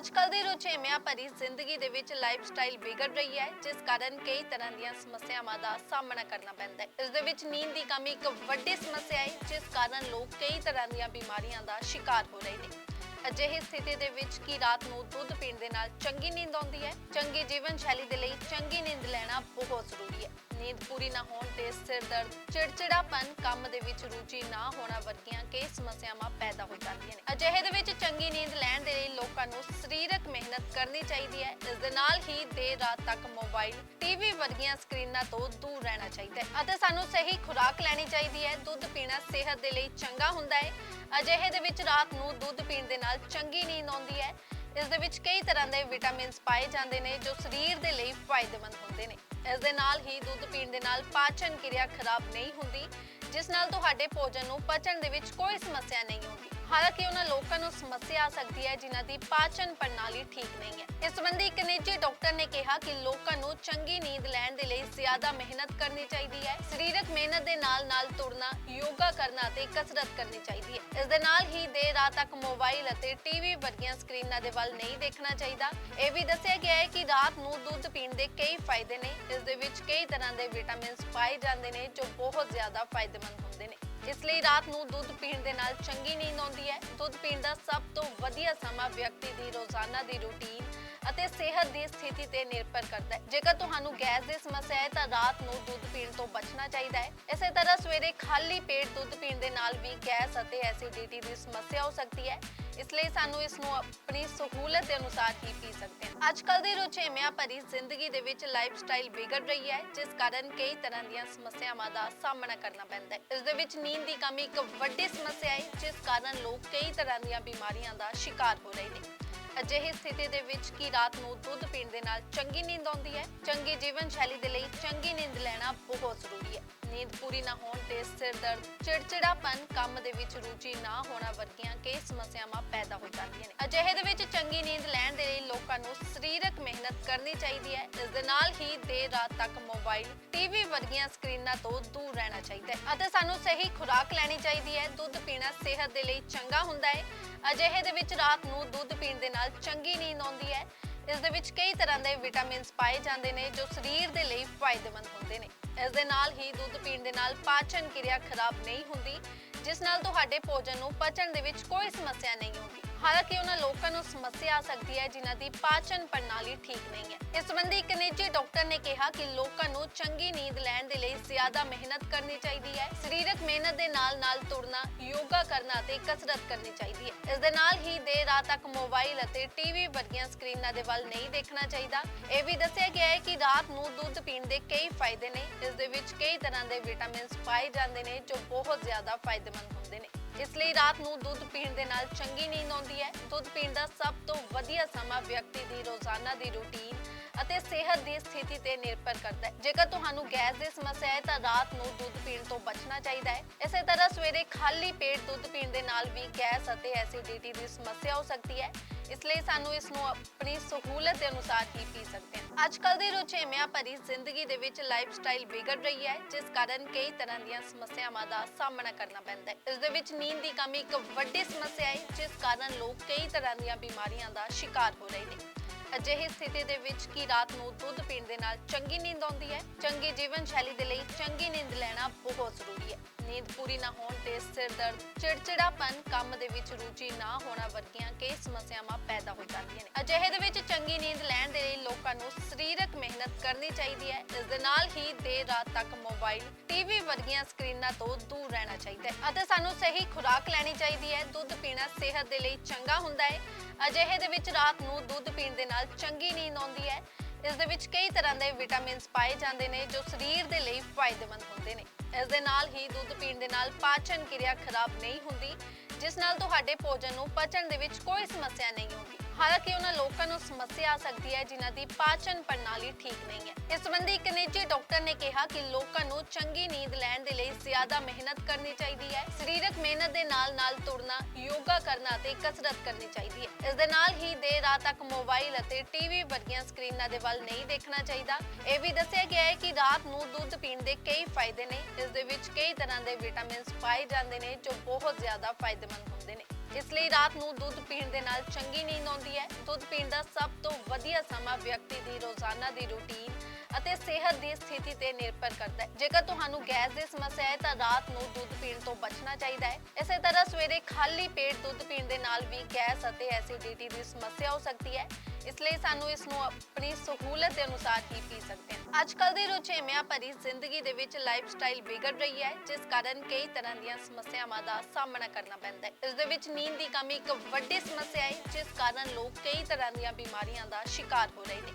ਅੱਜਕੱਲ ਦੀ ਰੁਝੇਵਿਆਂ ਭਰੀ ਜ਼ਿੰਦਗੀ ਦੇ ਵਿੱਚ ਲਾਈਫ ਸਟਾਈਲ ਵਿਗੜ ਰਹੀ ਹੈ, ਜਿਸ ਕਾਰਨ ਕਈ ਤਰ੍ਹਾਂ ਦੀਆਂ ਸਮੱਸਿਆਵਾਂ ਦਾ ਸਾਹਮਣਾ ਕਰਨਾ ਪੈਂਦਾ ਹੈ। ਇਸ ਦੇ ਵਿੱਚ ਨੀਂਦ ਦੀ ਕਮੀ ਇੱਕ ਵੱਡੀ ਸਮੱਸਿਆ ਹੈ, ਜਿਸ ਕਾਰਨ ਲੋਕ ਕਈ ਤਰ੍ਹਾਂ ਦੀਆਂ ਬਿਮਾਰੀਆਂ ਦਾ ਸ਼ਿਕਾਰ ਹੋ ਰਹੇ ਨੇ। ਅਜਿਹੀ ਸਥਿਤੀ ਦੇ ਵਿੱਚ ਕੀ ਰਾਤ ਨੂੰ ਦੁੱਧ ਪੀਣ ਦੇ ਨਾਲ ਚੰਗੀ ਨੀਂਦ ਆਉਂਦੀ ਹੈ? ਚੰਗੀ ਜੀਵਨ ਸ਼ੈਲੀ ਦੇ ਲਈ ਚੰਗੀ ਨੀਂਦ ਲੈਣਾ ਬਹੁਤ ਜ਼ਰੂਰੀ ਹੈ। ਨੀਂਦ ਪੂਰੀ ਨਾ ਹੋਣ ਤੇ ਸਿਰ ਦਰਦ, ਚਿੜਚਿੜਾਪਨ ਕੰਮ ਦੇ ਵਿੱਚ ਰੁਚੀ ਨਾ ਹੋਣਾ ਵਰਗੀਆਂ ਕਈ ਸਮੱਸਿਆਵਾਂ ਪੈਦਾ ਹੋ ਜਾਂਦੀਆਂ ਨੇ। ਅਜਿਹੇ ਦੇ ਵਿੱਚ ਚੰਗੀ ਨੀਂਦ ਲੈਣ ਦੇ ਲਈ ਲੋਕਾਂ ਨੂੰ ਸਰੀਰਕ ਮਿਹਨਤ ਕਰਨੀ ਚਾਹੀਦੀ ਹੈ। ਇਸ ਦੇ ਨਾਲ ਹੀ ਦੇਰ ਰਾਤ ਤੱਕ ਮੋਬਾਈਲ, ਟੀਵੀ ਵਰਗੀਆਂ ਸਕਰੀਨਾਂ ਤੋਂ ਦੂਰ ਰਹਿਣਾ ਚਾਹੀਦਾ ਹੈ ਅਤੇ ਸਾਨੂੰ ਸਹੀ ਖੁਰਾਕ ਲੈਣੀ ਚਾਹੀਦੀ ਹੈ। ਦੁੱਧ ਪੀਣਾ ਸਿਹਤ ਦੇ ਲਈ ਚੰਗਾ ਹੁੰਦਾ ਹੈ। ਅਜਿਹੇ ਦੇ ਵਿੱਚ ਰਾਤ ਨੂੰ ਦੁੱਧ ਪੀਣ ਦੇ ਨਾਲ ਚੰਗੀ ਨੀਂਦ ਆਉਂਦੀ ਹੈ। ਇਸ ਦੇ ਵਿੱਚ ਕਈ ਤਰ੍ਹਾਂ ਦੇ ਵਿਟਾਮਿਨਸ ਪਾਏ ਜਾਂਦੇ ਨੇ ਜੋ ਸਰੀਰ ਦੇ ਲਈ ਫਾਇਦੇਮੰਦ ਹੁੰਦੇ ਨੇ। ਇਸ ਦੇ ਨਾਲ ਹੀ ਦੁੱਧ ਪੀਣ ਦੇ ਨਾਲ ਪਾਚਨ ਕਿਰਿਆ ਖਰਾਬ ਨਹੀਂ ਹੁੰਦੀ, ਜਿਸ ਨਾਲ ਤੁਹਾਡੇ ਭੋਜਨ ਨੂੰ ਪਚਣ ਦੇ ਵਿੱਚ ਕੋਈ ਸਮੱਸਿਆ ਨਹੀਂ ਹੁੰਦੀ। ਹਾਲਾਂਕਿ ਉਹਨਾਂ ਲੋਕਾਂ ਨੂੰ ਸਮੱਸਿਆ ਆ ਸਕਦੀ ਹੈ ਜਿਨ੍ਹਾਂ ਦੀ ਪਾਚਨ ਪ੍ਰਣਾਲੀ ਠੀਕ ਨਹੀਂ ਹੈ। ਇਸ ਸੰਬੰਧੀ ਇੱਕ ਨਿੱਜੀ ਡਾਕਟਰ ਨੇ ਕਿਹਾ ਕਿ ਲੋਕਾਂ ਨੂੰ ਚੰਗੀ ਨੀਂਦ ਲੈਣ ਦੇ ਲਈ ਜ਼ਿਆਦਾ ਮਿਹਨਤ ਕਰਨੀ ਚਾਹੀਦੀ ਹੈ। ਸਰੀਰਕ ਮਿਹਨਤ ਦੇ ਨਾਲ-ਨਾਲ ਤੁਰਨਾ, ਯੋਗਾ ਕਰਨਾ ਅਤੇ ਕਸਰਤ ਕਰਨੀ ਚਾਹੀਦੀ ਹੈ। ਇਸ ਦੇ ਨਾਲ ਹੀ ਦੇਰ ਰਾਤ ਤੱਕ ਮੋਬਾਈਲ ਅਤੇ ਟੀਵੀ ਵਰਗੀਆਂ ਸਕਰੀਨਾਂ ਦੇ ਵੱਲ ਨਹੀਂ ਦੇਖਣਾ ਚਾਹੀਦਾ। ਇਹ ਵੀ ਦੱਸਿਆ ਗਿਆ ਹੈ ਕਿ ਰਾਤ ਨੂੰ ਦੁੱਧ ਪੀਣ ਦੇ ਕਈ ਫਾਇਦੇ ਨੇ। ਇਸ ਦੇ ਵਿੱਚ ਕਈ ਤਰ੍ਹਾਂ ਦੇ ਵਿਟਾਮਿਨਸ ਪਾਏ ਜਾਂਦੇ ਨੇ ਜੋ ਬਹੁਤ ਜ਼ਿਆਦਾ ਫਾਇਦੇਮੰਦ ਹੁੰਦੇ ਨੇ। ਇਸ ਲਈ ਰਾਤ ਨੂੰ ਦੁੱਧ ਪੀਣ ਦੇ ਨਾਲ ਚੰਗੀ ਨੀਂਦ ਆਉਂਦੀ ਹੈ। ਦੁੱਧ ਪੀਣ ਦਾ ਸਭ ਤੋਂ ਵਧੀਆ ਸਮਾਂ ਵਿਅਕਤੀ ਦੀ ਰੋਜ਼ਾਨਾ ਦੀ ਰੁਟੀਨ ਅਤੇ ਸਿਹਤ ਦੀ ਸਥਿਤੀ ਤੇ ਨਿਰਭਰ ਕਰਦਾ ਹੈ। ਜੇਕਰ ਤੁਹਾਨੂੰ ਗੈਸ ਦੀ ਸਮੱਸਿਆ ਹੈ, ਤਾਂ ਰਾਤ ਨੂੰ ਦੁੱਧ ਪੀਣ ਤੋਂ ਬਚਣਾ ਚਾਹੀਦਾ ਹੈ। ਇਸੇ ਤਰ੍ਹਾਂ ਸਵੇਰੇ ਖਾਲੀ ਪੇਟ ਦੁੱਧ ਪੀਣ ਦੇ ਨਾਲ ਵੀ ਗੈਸ ਅਤੇ ਐਸਿਡਿਟੀ ਦੀ ਸਮੱਸਿਆ ਹੋ ਸਕਦੀ ਹੈ। ਇਸ ਲਈ ਸਾਨੂੰ ਇਸ ਨੂੰ ਆਪਣੀ ਸਹੂਲਤ ਦੇ ਅਨੁਸਾਰ ਹੀ ਪੀ ਸਕਦੇ ਹਾਂ। ਅੱਜ ਕੱਲ ਦੀ ਰੁਝੇਵਿਆਂ ਭਰੀ ਜ਼ਿੰਦਗੀ ਦੇ ਵਿੱਚ ਲਾਈਫ ਵਿਗੜ ਰਹੀ ਹੈ, ਜਿਸ ਕਾਰਨ ਕਈ ਤਰ੍ਹਾਂ ਦੀਆਂ ਸਮੱਸਿਆਵਾਂ ਦਾ ਸਾਹਮਣਾ ਕਰਨਾ ਪੈਂਦਾ ਹੈ। ਇਸ ਦੇ ਵਿੱਚ ਨੀਂਦ ਦੀ ਕਮੀ ਇੱਕ ਵੱਡੀ ਸਮੱਸਿਆ ਹੈ, ਜਿਸ ਕਾਰਨ ਲੋਕ ਕਈ ਤਰ੍ਹਾਂ ਦੀਆਂ ਬਿਮਾਰੀਆਂ ਦਾ ਸ਼ਿਕਾਰ ਹੋ ਰਹੇ ਨੇ। ਅਜਿਹੀ ਸਥਿਤੀ ਦੇ ਵਿੱਚ ਕੀ ਰਾਤ ਨੂੰ ਦੁੱਧ ਪੀਣ ਦੇ ਨਾਲ ਚੰਗੀ ਨੀਂਦ ਆਉਂਦੀ ਹੈ? ਚੰਗੀ ਜੀਵਨ ਸ਼ੈਲੀ ਦੇ ਲਈ ਚੰਗੀ ਨੀਂਦ ਲੈਣਾ ਬਹੁਤ ਜ਼ਰੂਰੀ ਹੈ। ਨੀਂਦ ਪੂਰੀ ਨਾ ਹੋਣ ਤੇ ਸਿਰ ਦਰਦ, ਚਿੜਚਿੜਾਪਨ ਕੰਮ ਦੇ ਵਿੱਚ ਰੁਚੀ ਨਾ ਹੋਣਾ ਵਰਗੀਆਂ ਕਈ ਸਮੱਸਿਆਵਾਂ ਪੈਦਾ ਹੋ ਜਾਂਦੀਆਂ ਨੇ। ਅਜਿਹੇ ਦੇ ਵਿੱਚ ਚੰਗੀ ਨੀਂਦ ਲੈਣ ਦੇ ਲਈ ਲੋਕਾਂ ਨੂੰ ਸਰੀਰਕ ਮਿਹਨਤ ਕਰਨੀ ਚਾਹੀਦੀ ਹੈ। ਇਸ ਦੇ ਨਾਲ ਹੀ ਦੇਰ ਰਾਤ ਤੱਕ ਮੋਬਾਈਲ, ਟੀਵੀ ਵਰਗੀਆਂ ਸਕਰੀਨਾਂ ਤੋਂ ਦੂਰ ਰਹਿਣਾ ਚਾਹੀਦਾ ਹੈ ਅਤੇ ਸਾਨੂੰ ਸਹੀ ਖੁਰਾਕ ਲੈਣੀ ਚਾਹੀਦੀ ਹੈ। ਦੁੱਧ ਪੀਣਾ ਸਿਹਤ ਦੇ ਲਈ ਚੰਗਾ ਹੁੰਦਾ ਹੈ। ਅਜਿਹੇ ਦੇ ਵਿੱਚ ਰਾਤ ਨੂੰ ਦੁੱਧ ਪੀਣ ਦੇ ਨਾਲ ਚੰਗੀ ਨੀਂਦ ਆਉਂਦੀ ਹੈ। ਇਸ ਦੇ ਵਿੱਚ ਕਈ ਤਰ੍ਹਾਂ ਦੇ ਵਿਟਾਮਿਨਸ ਪਾਏ ਜਾਂਦੇ ਨੇ ਜੋ ਸਰੀਰ ਦੇ ਲਈ ਫਾਇਦੇਮੰਦ ਹੁੰਦੇ ਨੇ। ਇਸ ਦੇ ਨਾਲ ਹੀ ਦੁੱਧ ਪੀਣ ਦੇ ਨਾਲ ਪਾਚਨ ਕਿਰਿਆ ਖਰਾਬ ਨਹੀਂ ਹੁੰਦੀ, ਜਿਸ ਨਾਲ ਤੁਹਾਡੇ ਭੋਜਨ ਨੂੰ ਪਚਣ ਦੇ ਵਿੱਚ ਕੋਈ ਸਮੱਸਿਆ ਨਹੀਂ ਹੁੰਦੀ। ਹਾਲਾਂਕਿ ਉਹਨਾਂ ਲੋਕਾਂ ਨੂੰ ਸਮੱਸਿਆ ਆ ਸਕਦੀ ਹੈ ਜਿਨ੍ਹਾਂ ਦੀ ਪਾਚਨ ਪ੍ਰਣਾਲੀ ਠੀਕ ਨਹੀਂ ਹੈ। ਇਸ ਸੰਬੰਧੀ ਇੱਕ ਨਿੱਜੀ ਡਾਕਟਰ ਨੇ ਕਿਹਾ ਕਿ ਲੋਕਾਂ ਨੂੰ ਚੰਗੀ ਨੀਂਦ ਲੈਣ ਦੇ ਲਈ ਜ਼ਿਆਦਾ ਮਿਹਨਤ ਕਰਨੀ ਚਾਹੀਦੀ ਹੈ। ਸਰੀਰਕ ਮਿਹਨਤ ਦੇ ਨਾਲ-ਨਾਲ ਤੁਰਨਾ, ਯੋਗਾ ਕਰਨਾ ਅਤੇ ਕਸਰਤ ਕਰਨੀ ਚਾਹੀਦੀ ਹੈ। ਇਸ ਦੇ ਨਾਲ ਹੀ ਦੇਰ ਰਾਤ ਤੱਕ ਮੋਬਾਈਲ ਅਤੇ ਟੀਵੀ ਵਰਗੀਆਂ ਸਕਰੀਨਾਂ ਦੇ ਵੱਲ ਨਹੀਂ ਦੇਖਣਾ ਚਾਹੀਦਾ। ਇਹ ਵੀ ਦੱਸਿਆ ਗਿਆ ਹੈ ਕਿ ਰਾਤ ਨੂੰ ਦੁੱਧ ਪੀਣ ਦੇ ਕਈ ਫਾਇਦੇ ਨੇ। ਇਸ ਦੇ ਵਿੱਚ ਕਈ ਤਰ੍ਹਾਂ ਦੇ ਵਿਟਾਮਿਨਸ ਪਾਏ ਜਾਂਦੇ ਨੇ ਜੋ ਬਹੁਤ ਜ਼ਿਆਦਾ ਫਾਇਦੇਮੰਦ ਹੁੰਦੇ ਨੇ। ਇਸ ਲਈ ਰਾਤ ਨੂੰ ਦੁੱਧ ਪੀਣ ਦੇ ਨਾਲ ਚੰਗੀ ਨੀਂਦ ਆਉਂਦੀ ਹੈ। ਦੁੱਧ ਪੀਣ ਦਾ ਸਭ ਤੋਂ ਵਧੀਆ ਸਮਾਂ ਵਿਅਕਤੀ ਦੀ ਰੋਜ਼ਾਨਾ ਦੀ ਰੁਟੀਨ ਅਤੇ ਸਿਹਤ ਦੀ ਸਥਿਤੀ ਤੇ ਨਿਰਭਰ ਕਰਦਾ ਹੈ। ਜੇਕਰ ਤੁਹਾਨੂੰ ਗੈਸ ਦੀ ਸਮੱਸਿਆ ਹੈ ਤਾਂ ਰਾਤ ਨੂੰ ਦੁੱਧ ਪੀਣ ਤੋਂ ਬਚਣਾ ਚਾਹੀਦਾ ਹੈ। ਇਸੇ ਤਰ੍ਹਾਂ ਸਵੇਰੇ ਖਾਲੀ ਪੇਟ ਦੁੱਧ ਪੀਣ ਦੇ ਨਾਲ ਵੀ ਗੈਸ ਅਤੇ ਐਸਿਡਿਟੀ ਦੀ ਸਮੱਸਿਆ ਹੋ ਸਕਦੀ ਹੈ। ਇਸ ਲਈ ਸਾਨੂੰ ਇਸ ਨੂੰ ਆਪਣੀ ਸਹੂਲਤ ਦੇ ਅਨੁਸਾਰ ਹੀ ਪੀ ਸਕਦੇ ਹਾਂ। ਅੱਜ ਕੱਲ ਦੀ ਰੁਝੇਵਿਆਂ ਭਰੀ ਜ਼ਿੰਦਗੀ ਦੇ ਵਿੱਚ ਲਾਈਫ ਸਟਾਈਲ ਵਿਗੜ ਰਹੀ ਹੈ, ਜਿਸ ਕਾਰਨ ਕਈ ਤਰ੍ਹਾਂ ਦੀਆਂ ਸਮੱਸਿਆਵਾਂ ਦਾ ਸਾਹਮਣਾ ਕਰਨਾ ਪੈਂਦਾ ਹੈ। ਇਸ ਦੇ ਵਿੱਚ ਨੀਂਦ ਦੀ ਕਮੀ ਇੱਕ ਵੱਡੀ ਸਮੱਸਿਆ ਹੈ, ਜਿਸ ਕਾਰਨ ਲੋਕ ਕਈ ਤਰ੍ਹਾਂ ਦੀਆਂ ਬਿਮਾਰੀਆਂ ਦਾ ਸ਼ਿਕਾਰ ਹੋ ਰਹੇ ਨੇ। ਅਜਿਹੀ ਸਥਿਤੀ ਦੇ ਵਿੱਚ ਕੀ ਰਾਤ ਨੂੰ ਦੁੱਧ ਪੀਣ ਦੇ ਨਾਲ ਚੰਗੀ ਨੀਂਦ ਆਉਂਦੀ ਹੈ? ਚੰਗੀ ਜੀਵਨ ਸ਼ੈਲੀ ਦੇ ਲਈ ਚੰਗੀ ਨੀਂਦ ਲੈਣਾ ਬਹੁਤ ਜ਼ਰੂਰੀ ਹੈ। ਨੀਂਦ ਪੂਰੀ ਨਾ ਹੋਣ ਤੇ ਸਿਰ ਦਰਦ, ਚਿੜਚਿੜਾਪਨ ਕੰਮ ਦੇ ਵਿੱਚ ਰੁਚੀ ਨਾ ਹੋਣਾ ਵਰਗੀਆਂ ਕਈ ਸਮੱਸਿਆਵਾਂ ਪੈਦਾ ਹੋ ਜਾਂਦੀਆਂ ਨੇ। ਅਜਿਹੇ ਦੇ ਵਿੱਚ ਚੰਗੀ ਨੀਂਦ ਲੈਣ ਦੇ ਲਈ ਲੋਕਾਂ ਨੂੰ ਸਰੀਰਕ ਮਿਹਨਤ ਕਰਨੀ ਚਾਹੀਦੀ ਹੈ। ਇਸ ਦੇ ਨਾਲ ਹੀ ਦੇਰ ਰਾਤ ਤੱਕ ਮੋਬਾਈਲ, ਟੀਵੀ ਵਰਗੀਆਂ ਸਕਰੀਨਾਂ ਤੋਂ ਦੂਰ ਰਹਿਣਾ ਚਾਹੀਦਾ ਹੈ ਅਤੇ ਸਾਨੂੰ ਸਹੀ ਖੁਰਾਕ ਲੈਣੀ ਚਾਹੀਦੀ ਹੈ। ਦੁੱਧ ਪੀਣਾ ਸਿਹਤ ਦੇ ਲਈ ਚੰਗਾ ਹੁੰਦਾ ਹੈ। ਅਜਿਹੇ ਦੇ ਵਿੱਚ ਰਾਤ ਨੂੰ ਦੁੱਧ ਪੀਣ ਦੇ ਨਾਲ ਚੰਗੀ ਨੀਂਦ ਆਉਂਦੀ ਹੈ। ਇਸ ਦੇ ਵਿੱਚ ਕਈ ਤਰ੍ਹਾਂ ਦੇ ਵਿਟਾਮਿਨਸ ਪਾਏ ਜਾਂਦੇ ਨੇ ਜੋ ਸਰੀਰ ਦੇ ਲਈ ਫਾਇਦੇਮੰਦ ਹੁੰਦੇ ਨੇ। ਇਸ ਦੇ ਨਾਲ ਹੀ ਦੁੱਧ ਪੀਣ ਦੇ ਨਾਲ ਪਾਚਨ ਕਿਰਿਆ ਖਰਾਬ ਨਹੀਂ ਹੁੰਦੀ, ਜਿਸ ਨਾਲ ਤੁਹਾਡੇ ਭੋਜਨ ਨੂੰ ਪਚਣ ਦੇ ਵਿੱਚ ਕੋਈ ਸਮੱਸਿਆ ਨਹੀਂ ਹੁੰਦੀ ਹਾਲਾਂਕਿ ਉਹਨਾਂ ਲੋਕਾਂ ਨੂੰ ਸਮੱਸਿਆ ਆ ਸਕਦੀ ਹੈ ਜਿਨ੍ਹਾਂ ਦੀ ਪਾਚਨ ਪ੍ਰਣਾਲੀ ਠੀਕ ਨਹੀਂ ਹੈ। ਇਸ ਸੰਬੰਧੀ ਇੱਕ ਨਿੱਜੀ ਡਾਕਟਰ ਨੇ ਕਿਹਾ ਕਿ ਲੋਕਾਂ ਨੂੰ ਚੰਗੀ ਨੀਂਦ ਲੈਣ ਦੇ ਲਈ ਜ਼ਿਆਦਾ ਮਿਹਨਤ ਕਰਨੀ ਚਾਹੀਦੀ ਹੈ। ਸਰੀਰਕ ਮਿਹਨਤ ਦੇ ਨਾਲ-ਨਾਲ ਤੁਰਨਾ, ਯੋਗਾ ਕਰਨਾ ਅਤੇ ਕਸਰਤ ਕਰਨੀ ਚਾਹੀਦੀ ਹੈ। ਇਸ ਦੇ ਨਾਲ ਹੀ ਦੇਰ ਰਾਤ ਤੱਕ ਮੋਬਾਈਲ ਅਤੇ ਟੀਵੀ ਵਰਗੀਆਂ ਸਕਰੀਨਾਂ ਦੇ ਵੱਲ ਨਹੀਂ ਦੇਖਣਾ ਚਾਹੀਦਾ। ਇਹ ਵੀ ਦੱਸਿਆ ਗਿਆ ਹੈ ਕਿ ਰਾਤ ਨੂੰ ਦੁੱਧ ਪੀਣ ਦੇ ਕਈ ਫਾਇਦੇ ਨੇ। ਇਸ ਦੇ ਵਿੱਚ ਕਈ ਤਰ੍ਹਾਂ ਦੇ ਵਿਟਾਮਿਨਸ ਪਾਏ ਜਾਂਦੇ ਨੇ ਜੋ ਬਹੁਤ ਜ਼ਿਆਦਾ ਫਾਇਦੇਮੰਦ ਹੁੰਦੇ ਨੇ। ਇਸ ਲਈ ਰਾਤ ਨੂੰ ਦੁੱਧ ਪੀਣ ਦੇ ਨਾਲ ਚੰਗੀ ਨੀਂਦ ਆਉਂਦੀ ਹੈ। ਦੁੱਧ ਪੀਣ ਦਾ ਸਭ ਤੋਂ ਵਧੀਆ ਸਮਾਂ ਵਿਅਕਤੀ ਦੀ ਰੋਜ਼ਾਨਾ ਦੀ ਰੁਟੀਨ ਅਤੇ ਸਿਹਤ ਦੀ ਸਥਿਤੀ ਤੇ ਨਿਰਭਰ ਕਰਦਾ ਹੈ। ਜੇਕਰ ਤੁਹਾਨੂੰ ਗੈਸ ਦੀ ਸਮੱਸਿਆ ਹੈ, ਤਾਂ ਰਾਤ ਨੂੰ ਦੁੱਧ ਪੀਣ ਤੋਂ ਬਚਣਾ ਚਾਹੀਦਾ ਹੈ। ਇਸੇ ਤਰ੍ਹਾਂ ਸਵੇਰੇ ਖਾਲੀ ਪੇਟ ਦੁੱਧ ਪੀਣ ਦੇ ਨਾਲ ਵੀ ਗੈਸ ਅਤੇ ਐਸਿਡਿਟੀ ਦੀ ਸਮੱਸਿਆ ਹੋ ਸਕਦੀ ਹੈ। ਇਸ ਲਈ ਸਾਨੂੰ ਇਸ ਨੂੰ ਆਪਣੀ ਸਹੂਲਤ ਦੇ ਅਨੁਸਾਰ ਹੀ ਪੀ ਸਕਦੇ ਹਾਂ ਅੱਜ ਕੱਲ ਦੀ ਰੁਝੇਵਿਆਂ ਭਰੀ ਜ਼ਿੰਦਗੀ ਦੇ ਵਿੱਚ ਲਾਈਫ ਸਟਾਈਲ ਵਿਗੜ ਰਹੀ ਹੈ ਜਿਸ ਕਾਰਨ ਕਈ ਤਰ੍ਹਾਂ ਦੀਆਂ ਸਮੱਸਿਆਵਾਂ ਦਾ ਸਾਹਮਣਾ ਕਰਨਾ ਪੈਂਦਾ ਹੈ ਇਸ ਦੇ ਵਿੱਚ ਨੀਂਦ ਦੀ ਕਮੀ ਇੱਕ ਵੱਡੀ ਸਮੱਸਿਆ ਹੈ ਜਿਸ ਕਾਰਨ ਲੋਕ ਕਈ ਤਰ੍ਹਾਂ ਦੀਆਂ ਬਿਮਾਰੀਆਂ ਦਾ ਸ਼ਿਕਾਰ ਹੋ ਰਹੇ ਨੇ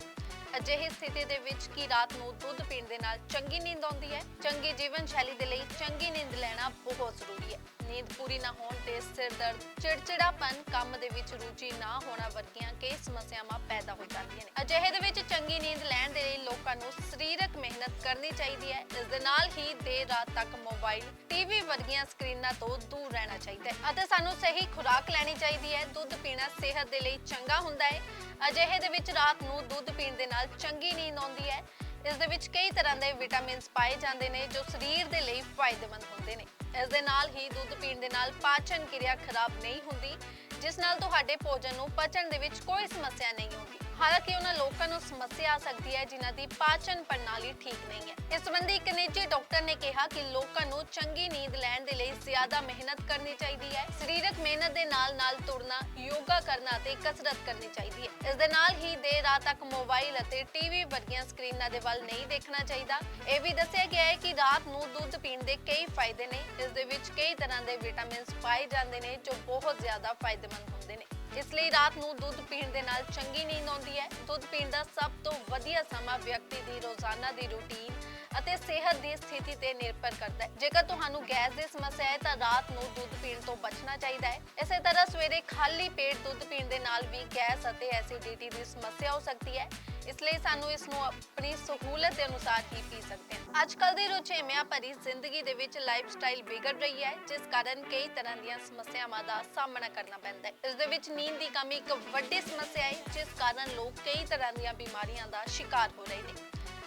ਅਜਿਹੀ ਸਥਿਤੀ ਦੇ ਵਿੱਚ ਕੀ ਰਾਤ ਨੂੰ ਦੁੱਧ ਪੀਣ ਦੇ ਨਾਲ ਚੰਗੀ ਨੀਂਦ ਆਉਂਦੀ ਹੈ ਚੰਗੀ ਜੀਵਨ ਸ਼ੈਲੀ ਦੇ ਲਈ ਚੰਗੀ ਨੀਂਦ ਲੈਣਾ ਬਹੁਤ ਜ਼ਰੂਰੀ ਹੈ ਨੀਂਦ ਪੂਰੀ ਨਾ ਹੋਣ ਤੇ ਸਿਰ ਦਰਦ, ਚਿੜਚਿੜਾਪਨ ਕੰਮ ਦੇ ਵਿੱਚ ਰੁਚੀ ਨਾ ਹੋਣਾ ਵਰਗੀਆਂ ਕਈ ਸਮੱਸਿਆਵਾਂ ਪੈਦਾ ਹੋ ਜਾਂਦੀਆਂ ਨੇ। ਅਜਿਹੇ ਦੇ ਵਿੱਚ ਚੰਗੀ ਨੀਂਦ ਲੈਣ ਦੇ ਲਈ ਲੋਕਾਂ ਨੂੰ ਸਰੀਰਕ ਮਿਹਨਤ ਕਰਨੀ ਚਾਹੀਦੀ ਹੈ। ਇਸ ਦੇ ਨਾਲ ਹੀ ਦੇਰ ਰਾਤ ਤੱਕ ਮੋਬਾਈਲ ਟੀਵੀ ਵਰਗੀਆਂ ਸਕਰੀਨਾਂ ਤੋਂ ਦੂਰ ਰਹਿਣਾ ਚਾਹੀਦਾ ਹੈ ਅਤੇ ਸਾਨੂੰ ਸਹੀ ਖੁਰਾਕ ਲੈਣੀ ਚਾਹੀਦੀ ਹੈ। ਦੁੱਧ ਪੀਣਾ ਸਿਹਤ ਦੇ ਲਈ ਚੰਗਾ ਹੁੰਦਾ ਹੈ। ਅਜਿਹੇ ਦੇ ਵਿੱਚ ਰਾਤ ਨੂੰ ਦੁੱਧ ਪੀਣ ਦੇ ਨਾਲ ਚੰਗੀ ਨੀਂਦ ਆਉਂਦੀ ਹੈ। ਇਸ ਦੇ ਵਿੱਚ ਕਈ ਤਰ੍ਹਾਂ ਦੇ ਵਿਟਾਮਿਨਸ ਪਾਏ ਜਾਂਦੇ ਨੇ ਜੋ ਸਰੀਰ ਦੇ ਲਈ ਫਾਇਦੇਮੰਦ ਹੁੰਦੇ ਨੇ। ਇਸ ਦੇ ਨਾਲ ਹੀ ਦੁੱਧ ਪੀਣ ਦੇ ਨਾਲ ਪਾਚਨ ਕਿਰਿਆ ਖਰਾਬ ਨਹੀਂ ਹੁੰਦੀ, ਜਿਸ ਨਾਲ ਤੁਹਾਡੇ ਭੋਜਨ ਨੂੰ ਪਚਣ ਦੇ ਵਿੱਚ ਕੋਈ ਸਮੱਸਿਆ ਨਹੀਂ ਹੁੰਦੀ ਹਾਲਾਂਕਿ ਉਹਨਾਂ ਲੋਕਾਂ ਨੂੰ ਸਮੱਸਿਆ ਆ ਸਕਦੀ ਹੈ ਜਿਨ੍ਹਾਂ ਦੀ ਪਾਚਨ ਪ੍ਰਣਾਲੀ ਠੀਕ ਨਹੀਂ ਹੈ। ਇਸ ਸੰਬੰਧੀ ਇੱਕ ਨਿੱਜੀ ਡਾਕਟਰ ਨੇ ਕਿਹਾ ਕਿ ਲੋਕਾਂ ਨੂੰ ਚੰਗੀ ਨੀਂਦ ਲੈਣ ਦੇ ਲਈ ਜ਼ਿਆਦਾ ਮਿਹਨਤ ਕਰਨੀ ਚਾਹੀਦੀ ਹੈ। ਸਰੀਰਕ ਮਿਹਨਤ ਦੇ ਨਾਲ-ਨਾਲ ਤੁਰਨਾ, ਯੋਗਾ ਕਰਨਾ ਅਤੇ ਕਸਰਤ ਕਰਨੀ ਚਾਹੀਦੀ ਹੈ। ਇਸ ਦੇ ਨਾਲ ਹੀ ਦੇਰ ਰਾਤ ਤੱਕ ਮੋਬਾਈਲ ਅਤੇ ਟੀਵੀ ਵਰਗੀਆਂ ਸਕਰੀਨਾਂ ਦੇ ਵੱਲ ਨਹੀਂ ਦੇਖਣਾ ਚਾਹੀਦਾ। ਇਹ ਵੀ ਦੱਸਿਆ ਗਿਆ ਹੈ ਕਿ ਰਾਤ ਨੂੰ ਦੁੱਧ ਪੀਣ ਦੇ ਕਈ ਫਾਇਦੇ ਨੇ। ਇਸ ਦੇ ਵਿੱਚ ਕਈ ਤਰ੍ਹਾਂ ਦੇ ਵਿਟਾਮਿਨਸ ਪਾਏ ਜਾਂਦੇ ਨੇ ਜੋ ਬਹੁਤ ਜ਼ਿਆਦਾ ਫਾਇਦੇਮੰਦ ਹੁੰਦੇ ਨੇ। ਇਸ ਲਈ ਰਾਤ ਨੂੰ ਦੁੱਧ ਪੀਣ ਦੇ ਨਾਲ ਚੰਗੀ ਨੀਂਦ ਆਉਂਦੀ ਹੈ। ਦੁੱਧ ਪੀਣ ਦਾ ਸਭ ਤੋਂ ਵਧੀਆ ਸਮਾਂ ਵਿਅਕਤੀ ਦੀ ਰੋਜ਼ਾਨਾ ਦੀ ਰੁਟੀਨ ਅਤੇ ਸਿਹਤ ਦੀ ਸਥਿਤੀ ਤੇ ਨਿਰਭਰ ਕਰਦਾ ਹੈ। ਜੇਕਰ ਤੁਹਾਨੂੰ ਗੈਸ ਦੀ ਸਮੱਸਿਆ ਹੈ, ਤਾਂ ਰਾਤ ਨੂੰ ਦੁੱਧ ਪੀਣ ਤੋਂ ਬਚਣਾ ਚਾਹੀਦਾ ਹੈ। ਇਸੇ ਤਰ੍ਹਾਂ ਸਵੇਰੇ ਖਾਲੀ ਪੇਟ ਦੁੱਧ ਪੀਣ ਦੇ ਨਾਲ ਵੀ ਗੈਸ ਅਤੇ ਐਸਿਡਿਟੀ ਦੀ ਸਮੱਸਿਆ ਹੋ ਸਕਦੀ ਹੈ। ਇਸ ਲਈ ਸਾਨੂੰ ਇਸ ਨੂੰ ਆਪਣੀ ਸਹੂਲਤ ਦੇ ਅਨੁਸਾਰ ਹੀ ਪੀ ਸਕਦੇ ਹਾਂ। ਅੱਜ ਕੱਲ ਦੇ ਰੁਝੇਵਿਆਂ ਭਰੀ ਜ਼ਿੰਦਗੀ ਦੇ ਵਿੱਚ ਲਾਈਫ ਸਟਾਈਲ ਵਿਗੜ ਰਹੀ ਹੈ, ਜਿਸ ਕਾਰਨ ਕਈ ਤਰ੍ਹਾਂ ਦੀਆਂ ਸਮੱਸਿਆਵਾਂ ਦਾ ਸਾਹਮਣਾ ਕਰਨਾ ਪੈਂਦਾ ਹੈ। ਇਸ ਦੇ ਵਿੱਚ ਨੀਂਦ ਦੀ ਕਮੀ ਇੱਕ ਵੱਡੀ ਸਮੱਸਿਆ ਹੈ, ਜਿਸ ਕਾਰਨ ਲੋਕ ਕਈ ਤਰ੍ਹਾਂ ਦੀਆਂ ਬਿਮਾਰੀਆਂ ਦਾ ਸ਼ਿਕਾਰ ਹੋ ਰਹੇ ਨੇ।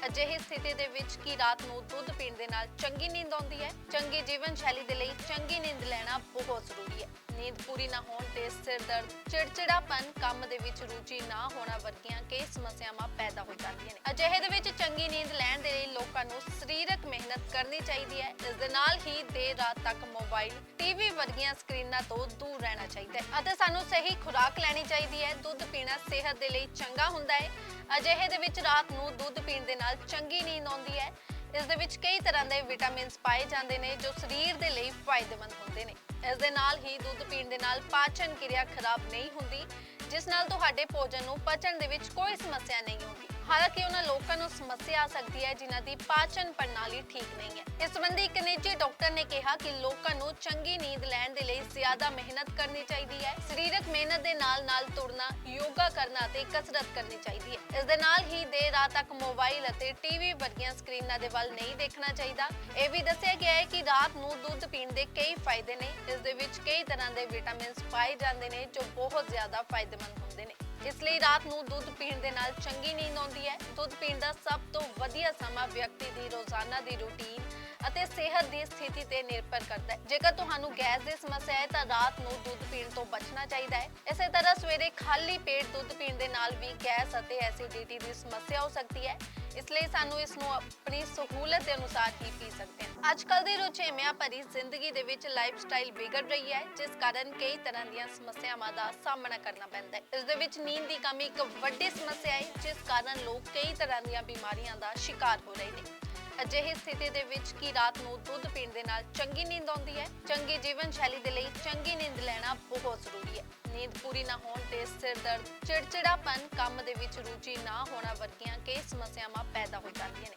ਅਜਿਹੀ ਸਥਿਤੀ ਦੇ ਵਿੱਚ ਕੀ ਰਾਤ ਨੂੰ ਦੁੱਧ ਪੀਣ ਦੇ ਨਾਲ ਚੰਗੀ ਨੀਂਦ ਆਉਂਦੀ ਹੈ? ਚੰਗੀ ਜੀਵਨ ਸ਼ੈਲੀ ਦੇ ਲਈ ਚੰਗੀ ਨੀਂਦ ਲੈਣਾ ਬਹੁਤ ਜ਼ਰੂਰੀ ਹੈ। ਨੀਂਦ ਪੂਰੀ ਨਾ ਹੋਣ ਤੇ ਸਿਰ ਦਰਦ, ਚਿੜਚਿੜਾਪਨ ਕੰਮ ਦੇ ਵਿੱਚ ਰੁਚੀ ਨਾ ਹੋਣਾ ਵਰਗੀਆਂ ਕਈ ਸਮੱਸਿਆਵਾਂ ਪੈਦਾ ਹੋ ਜਾਂਦੀਆਂ ਨੇ। ਅਜਿਹੇ ਦੇ ਵਿੱਚ ਚੰਗੀ ਨੀਂਦ ਲੈਣ ਦੇ ਲਈ ਲੋਕਾਂ ਨੂੰ ਸਰੀਰਕ ਮਿਹਨਤ ਕਰਨੀ ਚਾਹੀਦੀ ਹੈ। ਇਸ ਦੇ ਨਾਲ ਹੀ ਦੇਰ ਰਾਤ ਤੱਕ ਮੋਬਾਈਲ, ਟੀਵੀ ਵਰਗੀਆਂ ਸਕਰੀਨਾਂ ਤੋਂ ਦੂਰ ਰਹਿਣਾ ਚਾਹੀਦਾ ਹੈ ਅਤੇ ਸਾਨੂੰ ਸਹੀ ਖੁਰਾਕ ਲੈਣੀ ਚਾਹੀਦੀ ਹੈ। ਦੁੱਧ ਪੀਣਾ ਸਿਹਤ ਦੇ ਲਈ ਚੰਗਾ ਹੁੰਦਾ ਹੈ। ਅਜਿਹੇ ਦੇ ਵਿੱਚ ਰਾਤ ਨੂੰ ਦੁੱਧ ਪੀਣ ਦੇ ਨਾਲ ਚੰਗੀ ਨੀਂਦ ਆਉਂਦੀ ਹੈ। ਇਸ ਦੇ ਵਿੱਚ ਕਈ ਤਰ੍ਹਾਂ ਦੇ ਵਿਟਾਮਿਨਸ ਪਾਏ ਜਾਂਦੇ ਨੇ ਜੋ ਸਰੀਰ ਦੇ ਲਈ ਫਾਇਦੇਮੰਦ ਹੁੰਦੇ ਨੇ। ਇਸ ਦੇ ਨਾਲ ਹੀ ਦੁੱਧ ਪੀਣ ਦੇ ਨਾਲ ਪਾਚਨ ਕਿਰਿਆ ਖਰਾਬ ਨਹੀਂ ਹੁੰਦੀ, ਜਿਸ ਨਾਲ ਤੁਹਾਡੇ ਭੋਜਨ ਨੂੰ ਪਚਣ ਦੇ ਵਿੱਚ ਕੋਈ ਸਮੱਸਿਆ ਨਹੀਂ ਹੁੰਦੀ। ਹਾਲਾਂਕਿ ਉਹਨਾਂ ਲੋਕਾਂ ਨੂੰ ਸਮੱਸਿਆ ਆ ਸਕਦੀ ਹੈ ਜਿਨ੍ਹਾਂ ਦੀ ਪਾਚਨ ਪ੍ਰਣਾਲੀ ਠੀਕ ਨਹੀਂ ਹੈ। ਇਸ ਸੰਬੰਧੀ ਇੱਕ ਨਿੱਜੀ ਡਾਕਟਰ ਨੇ ਕਿਹਾ ਕਿ ਲੋਕਾਂ ਨੂੰ ਚੰਗੀ ਨੀਂਦ ਲੈਣ ਦੇ ਲਈ ਜ਼ਿਆਦਾ ਮਿਹਨਤ ਕਰਨੀ ਚਾਹੀਦੀ ਹੈ। ਸਰੀਰਕ ਮਿਹਨਤ ਦੇ ਨਾਲ-ਨਾਲ ਤੁਰਨਾ, ਯੋਗਾ ਕਰਨਾ ਅਤੇ ਕਸਰਤ ਕਰਨੀ ਚਾਹੀਦੀ ਹੈ। ਇਸ ਦੇ ਨਾਲ ਹੀ ਦੇਰ ਰਾਤ ਤੱਕ ਮੋਬਾਈਲ ਅਤੇ ਟੀਵੀ ਵਰਗੀਆਂ ਸਕਰੀਨਾਂ ਦੇ ਵੱਲ ਨਹੀਂ ਦੇਖਣਾ ਚਾਹੀਦਾ। ਇਹ ਵੀ ਦੱਸਿਆ ਗਿਆ ਹੈ ਕਿ ਰਾਤ ਨੂੰ ਦੁੱਧ ਪੀਣ ਦੇ ਕਈ ਫਾਇਦੇ ਨੇ। ਇਸ ਦੇ ਵਿੱਚ ਕਈ ਤਰ੍ਹਾਂ ਦੇ ਵਿਟਾਮਿਨਸ ਪਾਏ ਜਾਂਦੇ ਨੇ ਜੋ ਬਹੁਤ ਜ਼ਿਆਦਾ ਫਾਇਦੇਮੰਦ ਹੁੰਦੇ ਨੇ। ਇਸ ਲਈ ਰਾਤ ਨੂੰ ਦੁੱਧ ਪੀਣ ਦੇ ਨਾਲ ਚੰਗੀ ਨੀਂਦ ਆਉਂਦੀ ਹੈ। ਦੁੱਧ ਪੀਣ ਦਾ ਸਭ ਤੋਂ ਵਧੀਆ ਸਮਾਂ ਵਿਅਕਤੀ ਦੀ ਰੋਜ਼ਾਨਾ ਦੀ ਰੁਟੀਨ ਅਤੇ ਸਿਹਤ ਦੀ ਸਥਿਤੀ ਤੇ ਨਿਰਭਰ ਕਰਦਾ ਹੈ। ਜੇਕਰ ਤੁਹਾਨੂੰ ਗੈਸ ਦੀ ਸਮੱਸਿਆ ਹੈ, ਤਾਂ ਰਾਤ ਨੂੰ ਦੁੱਧ ਪੀਣ ਤੋਂ ਬਚਣਾ ਚਾਹੀਦਾ ਹੈ। ਇਸੇ ਤਰ੍ਹਾਂ ਸਵੇਰੇ ਖਾਲੀ ਪੇਟ ਦੁੱਧ ਪੀਣ ਦੇ ਨਾਲ ਵੀ ਗੈਸ ਅਤੇ ਐਸਿਡਿਟੀ ਦੀ ਸਮੱਸਿਆ ਹੋ ਸਕਦੀ ਹੈ। ਇਸ ਲਈ ਸਾਨੂੰ ਇਸ ਨੂੰ ਆਪਣੀ ਸਹੂਲਤ ਦੇ ਅਨੁਸਾਰ ਹੀ ਪੀ ਸਕਦੇ ਹਾਂ। ਅੱਜ ਕੱਲ ਦੀ ਰੁਝੇਵਿਆਂ ਭਰੀ ਜ਼ਿੰਦਗੀ ਦੇ ਵਿੱਚ ਲਾਈਫ ਸਟਾਈਲ ਵਿਗੜ ਰਹੀ ਹੈ, ਜਿਸ ਕਾਰਨ ਕਈ ਤਰ੍ਹਾਂ ਦੀਆਂ ਸਮੱਸਿਆਵਾਂ ਦਾ ਸਾਹਮਣਾ ਕਰਨਾ ਪੈਂਦਾ ਹੈ। ਇਸ ਦੇ ਵਿੱਚ ਨੀਂਦ ਦੀ ਕਮੀ ਇੱਕ ਵੱਡੀ ਸਮੱਸਿਆ ਹੈ, ਜਿਸ ਕਾਰਨ ਲੋਕ ਕਈ ਤਰ੍ਹਾਂ ਦੀਆਂ ਬਿਮਾਰੀਆਂ ਦਾ ਸ਼ਿਕਾਰ ਹੋ ਰਹੇ ਨੇ। ਅਜਿਹੀ ਸਥਿਤੀ ਦੇ ਵਿੱਚ ਕਿ ਰਾਤ ਨੂੰ ਦੁੱਧ ਪੀਣ ਦੇ ਨਾਲ ਚੰਗੀ ਨੀਂਦ ਆਉਂਦੀ ਹੈ? ਚੰਗੀ ਜੀਵਨ ਸ਼ੈਲੀ ਦੇ ਲਈ ਚੰਗੀ ਨੀਂਦ ਲੈਣਾ ਬਹੁਤ ਜ਼ਰੂਰੀ ਹੈ। ਨੀਂਦ ਪੂਰੀ ਨਾ ਹੋਣ ਤੇ ਸਿਰ ਦਰਦ, ਚਿੜਚਿੜਾਪਨ ਕੰਮ ਦੇ ਵਿੱਚ ਰੁਚੀ ਨਾ ਹੋਣਾ ਵਰਗੀਆਂ ਕਈ ਸਮੱਸਿਆਵਾਂ ਪੈਦਾ ਹੋ ਜਾਂਦੀਆਂ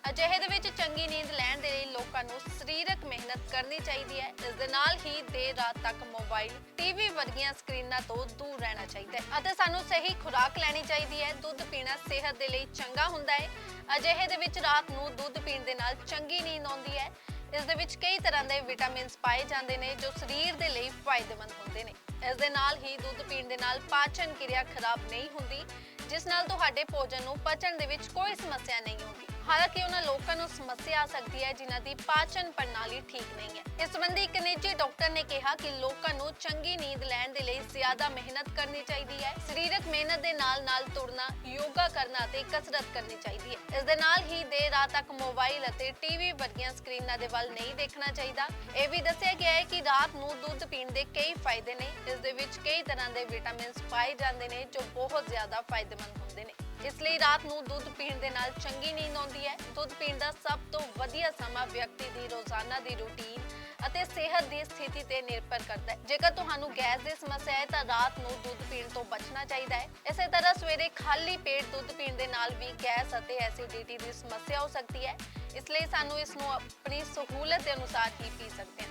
ਚੰਗੀ ਨੀਂਦ ਲੈਣ ਦੇ ਲਈ ਲੋਕਾਂ ਨੂੰ ਸਰੀਰਕ ਮਿਹਨਤ ਕਰਨੀ ਚਾਹੀਦੀ ਹੈ। ਇਸ ਦੇ ਨਾਲ ਹੀ ਦੇਰ ਰਾਤ ਤੱਕ ਮੋਬਾਈਲ ਟੀਵੀ ਵਰਗੀਆਂ ਸਕਰੀਨਾਂ ਤੋਂ ਦੂਰ ਰਹਿਣਾ ਚਾਹੀਦਾ ਹੈ ਅਤੇ ਸਾਨੂੰ ਸਹੀ ਖੁਰਾਕ ਲੈਣੀ ਚਾਹੀਦੀ ਹੈ। ਦੁੱਧ ਪੀਣਾ ਸਿਹਤ ਦੇ ਲਈ ਚੰਗਾ ਹੁੰਦਾ ਹੈ। ਅਜਿਹੇ ਦੇ ਵਿੱਚ ਰਾਤ ਨੂੰ ਦੁੱਧ ਪੀਣ ਦੇ ਨਾਲ ਚੰਗੀ ਨੀਂਦ ਆਉਂਦੀ ਹੈ। ਇਸ ਦੇ ਵਿੱਚ ਕਈ ਤਰ੍ਹਾਂ ਦੇ ਵਿਟਾਮਿਨਸ ਪਾਏ ਜਾਂਦੇ ਨੇ ਜੋ ਸਰੀਰ ਦੇ ਲਈ ਫਾਇਦੇਮੰਦ ਹੁੰਦੇ ਨੇ। ਇਸ ਦੇ ਨਾਲ ਹੀ ਦੁੱਧ ਪੀਣ ਦੇ ਨਾਲ ਪਾਚਨ ਕਿਰਿਆ ਖਰਾਬ ਨਹੀਂ ਹੁੰਦੀ, ਜਿਸ ਨਾਲ ਤੁਹਾਡੇ ਭੋਜਨ ਨੂੰ ਪਚਣ ਦੇ ਵਿੱਚ ਕੋਈ ਸਮੱਸਿਆ ਨਹੀਂ ਹੁੰਦੀ ਹਾਲਾਂਕਿ ਉਹਨਾਂ ਲੋਕਾਂ ਨੂੰ ਸਮੱਸਿਆ ਆ ਸਕਦੀ ਹੈ ਜਿਨ੍ਹਾਂ ਦੀ ਪਾਚਨ ਪ੍ਰਣਾਲੀ ਠੀਕ ਨਹੀਂ ਹੈ। ਇਸ ਸੰਬੰਧੀ ਇੱਕ ਨਿੱਜੀ ਡਾਕਟਰ ਨੇ ਕਿਹਾ ਕਿ ਲੋਕਾਂ ਨੂੰ ਚੰਗੀ ਨੀਂਦ ਲੈਣ ਦੇ ਲਈ ਜ਼ਿਆਦਾ ਮਿਹਨਤ ਕਰਨੀ ਚਾਹੀਦੀ ਹੈ। ਸਰੀਰਕ ਮਿਹਨਤ ਦੇ ਨਾਲ-ਨਾਲ ਤੁਰਨਾ, ਯੋਗਾ ਕਰਨਾ ਅਤੇ ਕਸਰਤ ਕਰਨੀ ਚਾਹੀਦੀ ਹੈ। ਇਸ ਦੇ ਨਾਲ ਹੀ ਦੇਰ ਰਾਤ ਤੱਕ ਮੋਬਾਈਲ ਅਤੇ ਟੀਵੀ ਵਰਗੀਆਂ ਸਕਰੀਨਾਂ ਦੇ ਵੱਲ ਨਹੀਂ ਦੇਖਣਾ ਚਾਹੀਦਾ। ਇਹ ਵੀ ਦੱਸਿਆ ਗਿਆ ਹੈ ਕਿ ਰਾਤ ਨੂੰ ਦੁੱਧ ਪੀਣ ਦੇ ਕਈ ਫਾਇਦੇ ਨੇ। ਇਸ ਦੇ ਵਿੱਚ ਕਈ ਤਰ੍ਹਾਂ ਦੇ ਵਿਟਾਮਿਨਸ ਪਾਏ ਜਾਂਦੇ ਨੇ ਜੋ ਬਹੁਤ ਜ਼ਿਆਦਾ ਫਾਇਦੇਮੰਦ ਹੁੰਦੇ ਨੇ। ਇਸ ਲਈ ਰਾਤ ਨੂੰ ਦੁੱਧ ਪੀਣ ਦੇ ਨਾਲ ਚੰਗੀ ਨੀਂਦ ਆਉਂਦੀ ਹੈ। ਦੁੱਧ ਪੀਣ ਦਾ ਸਭ ਤੋਂ ਵਧੀਆ ਸਮਾਂ ਵਿਅਕਤੀ ਦੀ ਰੋਜ਼ਾਨਾ ਦੀ ਰੁਟੀਨ ਅਤੇ ਸਿਹਤ ਦੀ ਸਥਿਤੀ ਤੇ ਨਿਰਭਰ ਕਰਦਾ ਹੈ। ਜੇਕਰ ਤੁਹਾਨੂੰ ਗੈਸ ਦੀ ਸਮੱਸਿਆ ਹੈ, ਤਾਂ ਰਾਤ ਨੂੰ ਦੁੱਧ ਪੀਣ ਤੋਂ ਬਚਣਾ ਚਾਹੀਦਾ ਹੈ। ਇਸੇ ਤਰ੍ਹਾਂ ਸਵੇਰੇ ਖਾਲੀ ਪੇਟ ਦੁੱਧ ਪੀਣ ਦੇ ਨਾਲ ਵੀ ਗੈਸ ਅਤੇ ਐਸਿਡਿਟੀ ਦੀ ਸਮੱਸਿਆ ਹੋ ਸਕਦੀ ਹੈ। ਇਸ ਲਈ ਸਾਨੂੰ ਇਸ ਨੂੰ ਆਪਣੀ ਸਹੂਲਤ ਦੇ ਅਨੁਸਾਰ ਹੀ ਪੀ ਸਕਦੇ ਹਾਂ।